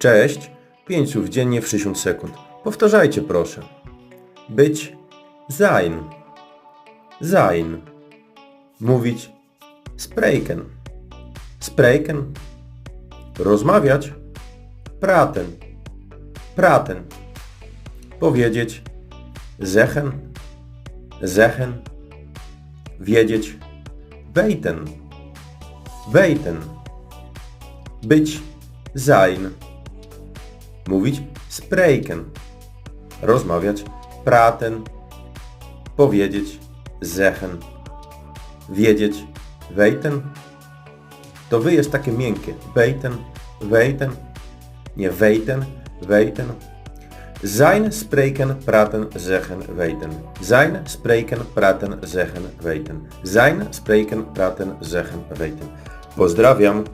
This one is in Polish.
Cześć. 5 słów dziennie w 60 sekund. Powtarzajcie proszę. Być. Sein. Sein. Mówić. Spreken. Spreken. Rozmawiać. Praten. Praten. Powiedzieć. Zechen. Zechen. Wiedzieć. Wejten. Wejten. Być. Sein. Mówić. Spreken. Rozmawiać. Praten. Powiedzieć. Zechen. Wiedzieć. Wejten. To wy jest takie miękkie. Wejten. Wejten. Nie wejten. Wejten. Zijn, spreken, praten, zeggen, weten. Zijn, spreken, praten, zeggen, weten. Zijn, spreken, praten, zeggen, weten. Pozdrawiam.